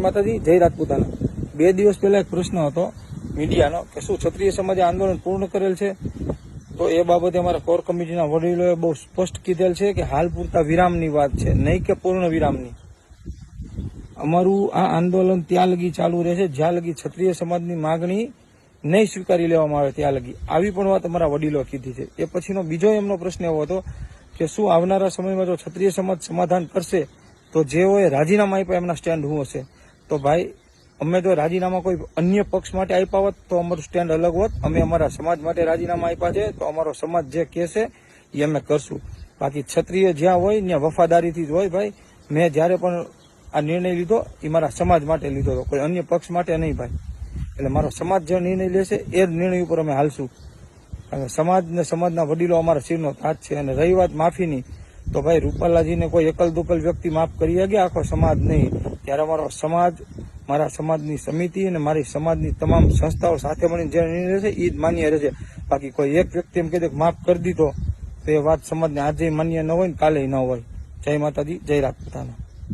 માતાજી, જય રાજપૂતાના. બે દિવસ પહેલા એક પ્રશ્ન હતો મીડિયાનો કે શું ક્ષત્રિય સમાજે આંદોલન પૂર્ણ કરેલ છે? તો એ બાબતે અમારા કોર કમિટીના વડીલોએ બહુ સ્પષ્ટ કીધેલ છે કે હાલ પૂરતા વિરામની વાત છે, નહીં કે પૂર્ણ વિરામની. અમારું આ આંદોલન ત્યાં લગી ચાલુ રહેશે, જ્યાં લગી ક્ષત્રિય સમાજની માગણી નહીં સ્વીકારી લેવામાં આવે ત્યાં લગી. આવી પણ વાત અમારા વડીલો કીધી છે. એ પછીનો બીજો એમનો પ્રશ્ન એવો હતો કે શું આવનારા સમયમાં જો ક્ષત્રિય સમાજ સમાધાન કરશે, તો જેઓએ રાજીનામા આપ્યા એમના સ્ટેન્ડ શું હશે? તો ભાઈ, અમે જો રાજીનામા કોઈ અન્ય પક્ષ માટે આપ્યા હોત, તો અમારું સ્ટેન્ડ અલગ હોત. અમે અમારા સમાજ માટે રાજીનામા આપ્યા છે, તો અમારો સમાજ જે કહેશે એ અમે કરશું. બાકી ક્ષત્રિય જ્યાં હોય, ત્યાં વફાદારીથી જ હોય ભાઈ. મેં જ્યારે પણ આ નિર્ણય લીધો એ મારા સમાજ માટે લીધો હતો. કોઈ અન્ય પક્ષ માટે નહીં ભાઈ. એટલે મારો સમાજ જે નિર્ણય લેશે, એ જ નિર્ણય ઉપર અમે હાલશું. અને સમાજ ને સમાજના વડીલો અમારા શિરનો તાજ છે. અને રહી વાત માફીની તો ભાઈ રૂપાલાજીને કોઈ એકલ દુકલ વ્યક્તિ માફ કરી શકે? આખો સમાજ નહીં. ત્યારે અમારો સમાજ, મારા સમાજની સમિતિ અને મારી સમાજની તમામ સંસ્થાઓ સાથે મળીને જે નિર્ણય લેશે એ જ માન્ય રહેશે. બાકી કોઈ એક વ્યક્તિ એમ કહી દે માફ કરી દીધો, તો એ વાત સમાજને આજે માન્ય ન હોય ને કાલે ન હોય. જય માતાજી, જય રાજપૂતાના